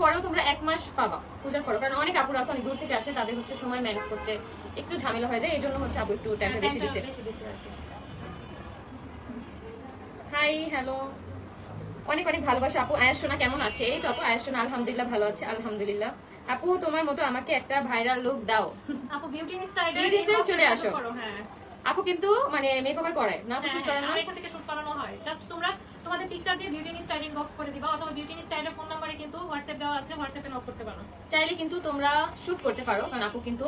পরেও তোমরা এক মাস পাবা পূজার পরে কারণ অনেক আপুরা আছে অনেক দূর থেকে আসে তাদের হচ্ছে সময় ম্যানেজ করতে একটু ঝামেলা হয়ে যায় এই জন্য হচ্ছে আপু একটু টাইমটা বেশি কি। হাই হ্যালো অনেক অনেক ভালোবাসা। আপু আয়াস সোনা কেমন আছে? এই তো আপু আয়াস সোনা আলহামদুলিল্লাহ ভালো আছে আলহামদুলিল্লাহ। আপু তোমার মতো আমাকে একটা ভাইরাল লুক দাও। আপু বিউটি স্টাইলে চলে আসো। হ্যাঁ। আপু কিন্তু মানে মেকওভার করে না আপু হ্যাঁ, হ্যাঁ, না এখান থেকে শুট করানো হয়। জাস্ট তোমরা তোমাদের পিকচার দিয়ে বিউটি স্টাইলিং বক্স করে দিবা অথবা বিউটি স্টাইলের ফোন নাম্বারে কিন্তু হোয়াটসঅ্যাপ দেওয়া আছে হোয়াটসঅ্যাপে নক করতে পারো। চাইলে কিন্তু তোমরা শুট করতে পারো কারণ আপু কিন্তু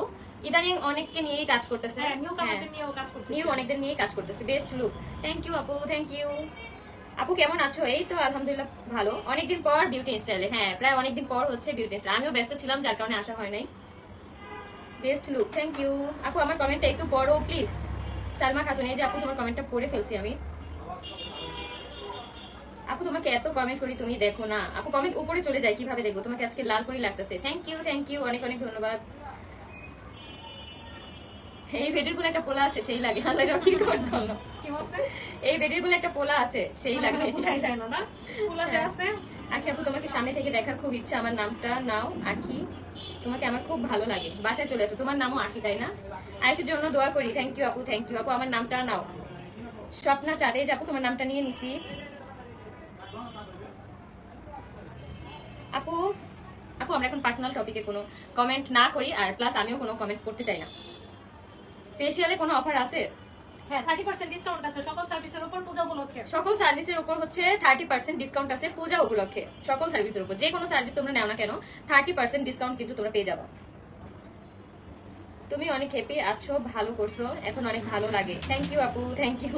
ইদানিং অনেককে নিয়েই কাজ করতেছে। হ্যাঁ নিউ কামারদের নিয়েও কাজ করতে নিউ অনেকদের নিয়েই কাজ করতেছে বেস্ট লুক থ্যাংক ইউ আপু থ্যাংক ইউ আপু কেমন আছো? এই তো আলহামদুলিল্লাহ ভালো। অনেকদিন পর বিউটি স্টাইলে হ্যাঁ প্রায় অনেকদিন পর হচ্ছে বিউটি স্টাইল আমিও ব্যস্ত ছিলাম যার কারণে আসা হয় নাই। বেস্ট লুক থ্যাংক ইউ আপু আমার কমেন্টটা একটু পড়ো প্লিজ সালমা খাতুন এই যে আপু তোমার কমেন্টটা পড়ে ফেলছি আমি। আপু তোমাকে এত কমেন্ট করি তুমি দেখো না। আপু কমেন্ট উপরে চলে যায় কীভাবে দেখব? তোমাকে আজকে লাল করে লাগতেছে। থ্যাংক ইউ থ্যাংক ইউ অনেক অনেক ধন্যবাদ। এই বেডের বলে একটা পোলা আছে সেই লাগে। আল্লাহ কি করতো এই বেডের বলে একটা পোলা আছে সেই লাগে। বুঝাই যায় না না যে আছে আখি আপু, তোমাকে সামনে থেকে দেখার খুব ইচ্ছা, আমার নামটা নাও, আখি। তোমাকে আমার খুব ভালো লাগে। বাসায় চলে আসো। তোমার নামও আখি, তাই না? আয়েশের জন্য দোয়া করি। থ্যাংক ইউ আপু থ্যাংক ইউ আপু, আমার নামটা নাও। স্বপ্না চাঁদে আপু, তোমার নামটা নিয়ে নিছি। আপু আপু, আমরা এখন পার্সোনাল টপিকে কোনো কমেন্ট না করি, আর প্লাস আমিও কোনো কমেন্ট করতে চাই না। ফেসিয়ালে কোনো অফার আছে? হ্যাঁ থার্টি পার্সেন্ট ডিসকাউন্ট আছে। সকল সার্ভিসের উপর পূজা উপলক্ষে। সকল সার্ভিসের উপর হচ্ছে থার্টি পার্সেন্ট ডিসকাউন্ট আছে পূজা উপলক্ষে। সকল সার্ভিসের উপর। যে কোনো সার্ভিস তোমরা নাও না কেন থার্টি পার্সেন্ট ডিসকাউন্ট কিন্তু তোমরা পেয়ে যাব। তুমি অনেক হ্যাপি আছো, ভালো করছ, এখন অনেক ভালো লাগে। থ্যাংক ইউ আপু থ্যাংক ইউ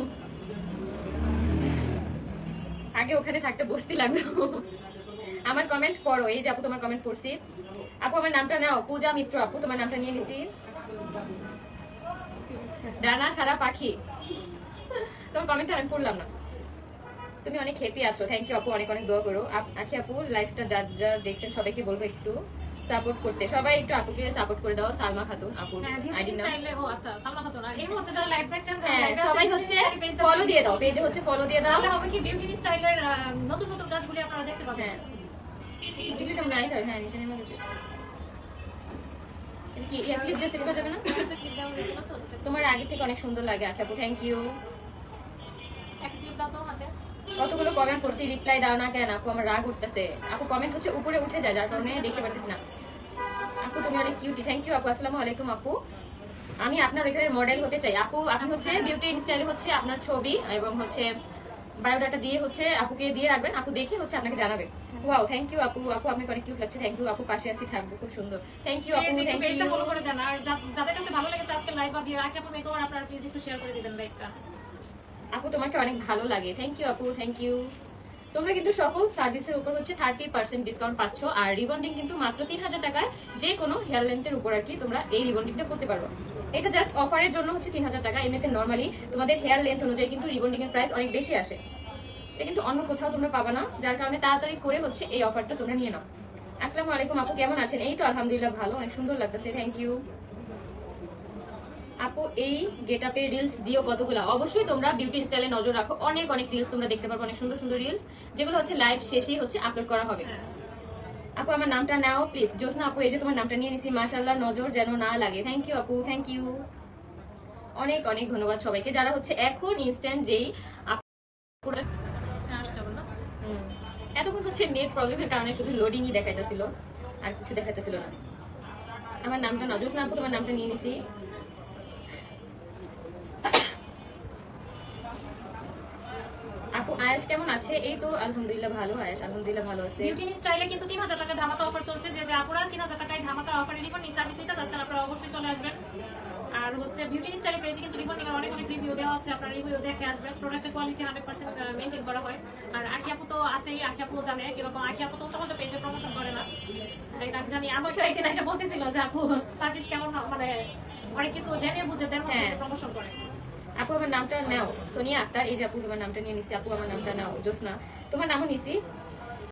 আগে ওখানে থাকতে বসতে লাগতো আমার কমেন্ট পড়ো, এই যে আপু তোমার কমেন্ট পড়ছি। আপু, আমার নামটা নাও। পূজা মিত্র আপু, তোমার নামটা নিয়ে নিছি। ডানা ছাড়া পাখি? তোমার কমেন্টটা আমি পড়লাম না। তুমি অনেক হ্যাপি আছো। থ্যাংক ইউ আপু অনেক অনেক দোয়া করো। আখি আপু লাইফটা যা যা দেখছেন সবাইকে বলব একটু সাপোর্ট করতে। সবাই একটু আপুকে সাপোর্ট করে দাও সালমা খাতুন আপুর হ্যাঁ আইডি স্টাইলে ও আচ্ছা সালমা খাতুন আর এই মুহূর্তে যারা লাইভ দেখছেন হ্যাঁ সবাই হচ্ছে ফলো দিয়ে দাও। পেজে হচ্ছে ফলো দিয়ে দাও। তাহলে হবে কি বিউটি স্টাইলের নতুন নতুন কাজগুলি আপনারা দেখতে পাবেন। হ্যাঁ। টিকলি তো নাইস হয় হ্যাঁ নিচে নেমে গেছে। এটা কি এক ক্লিক দিয়ে সেট করা যাবে না? তোমার আগে থেকে অনেক সুন্দর লাগে আপু থ্যাংক ইউ একটা ক্লিপ দাও তো হাতে। কতগুলো কমেন্ট করছি রিপ্লাই দাও না কেন? আপু আমার রাগ উঠতেছে। আপু কমেন্ট হচ্ছে উপরে উঠে যায় যার কারণে দেখতে পারতেছি না। আপু তুমি অনেক কিউটি থ্যাংক ইউ আপু। আসসালামু আলাইকুম আপু। আমি আপনার ওইখানে মডেল হতে চাই। আপু আপনি হচ্ছে বিউটি স্টাইলে হচ্ছে আপনার ছবি এবং হচ্ছে বায়োডাটা দিয়ে হচ্ছে আপুকে দিয়ে রাখবেন। আপু দেখে হচ্ছে আপনাকে জানাবে। ওয়াও থ্যাংক ইউ আপু। আপু আপনাকে অনেক কিউট লাগছে। থ্যাংক ইউ আপু পাশে আছি থাকব। খুব সুন্দর। থ্যাংক ইউ আপু। থ্যাংক ইউ ফলো করে দেন। আর যাদের কাছে ভালো লেগেছে আজকে লাইভ বিয়ে আগে আপু মেকওভার আপনারা প্লিজ একটু শেয়ার করে দিবেন লাইভটা আপু তোমাকে অনেক ভালো লাগে। থ্যাংক ইউ আপু। থ্যাংক ইউ তোমরা কিন্তু সকল সার্ভিসের উপর হচ্ছে থার্টি পার্সেন্ট ডিসকাউন্ট পাচ্ছ। আর রিবন্ডিং কিন্তু মাত্র তিন হাজার টাকায় যে কোনো হেয়ার লেন্থের উপর আর কি তোমরা এই রিবন্ডিংটা করতে পারো। এটা জাস্ট অফারের জন্য হচ্ছে তিন হাজার টাকা এমনিতে নর্মালি তোমাদের হেয়ার লেন্থ অনুযায়ী কিন্তু রিবন্ডিং এর প্রাইস অনেক বেশি আসে। এটা কিন্তু অন্য কোথাও তোমরা পাবা না, যার কারণে তাড়াতাড়ি করে হচ্ছে এই অফারটা তোমরা নিয়ে নাও। আসসালামু আলাইকুম আপু, কেমন আছেন? এই তো আলহামদুলিল্লাহ ভালো, অনেক সুন্দর লাগতেছে থ্যাংক ইউ আপু, এই গেট আপে রিলস দিও কতগুলো? অবশ্যই তোমরা বিউটি স্টাইলে নজর রাখো, অনেক অনেক রিলস তোমরা দেখতে পারবে, অনেক সুন্দর সুন্দর রিলস যেগুলো হচ্ছে লাইভ শেষেই হচ্ছে আপলোড করা হবে। আপু, আমার নামটা নাও প্লিজ জোসনা আপু, এই যে তোমার নামটা নিয়ে নিছি মাশাল্লাহ নজর যেন না লাগে। থ্যাংক ইউ আপু থ্যাংক ইউ অনেক অনেক ধন্যবাদ সবাইকে। যারা হচ্ছে এখন ইনস্ট্যান্ট যেই। এতক্ষণ হচ্ছে নেট প্রবলেমের কারণে শুধু লোডিংই দেখাইতেছিল, আর কিছু দেখাইতেছিল না। আমার নামটা নজর না আপু, তোমার নামটা নিয়ে নিছি আপু আয়াস কেমন আছে? এই তো আলহামদুলিল্লাহ ভালো আয়াস আলহামদুলিল্লাহ ভালো আছে। বিউটি স্টাইলে কিন্তু তিন হাজার টাকা ধামাকা অফার চলছে। যে যে আপুরা তিন হাজার টাকায় ধামাকা অফারে রিবন সার্ভিস নিতে চাচ্ছেন আপনারা অবশ্যই চলে আসবেন। আর হচ্ছে বিউটি স্টাইলে পেয়েছে কিন্তু রিবন্ডিং এর অনেক অনেক রিভিউ দেওয়া আছে আপনারা রিভিউ দেখে আসবেন। প্রোডাক্টের কোয়ালিটি হান্ড্রেড পার্সেন্ট মেনটেন করা হয়। আর আখি আপু তো আছেই আখি আপু জানে কীরকম আখি আপু তো তোমাদের পেজে প্রমোশন করে না। এটা আমি জানি আমাকে একদিন এসে বলতেছিল যে আপু সার্ভিস কেমন মানে অনেক কিছু জেনে বুঝে দেন হ্যাঁ। প্রমোশন করে। আপু, আমার নামটা নাও। সোনিয়া আক্তার, এই যে আপু, তোমার নামটা নিয়ে নিছি। আপু, আমার নামটা নাও। জোসনা তোমার নামও নিছি।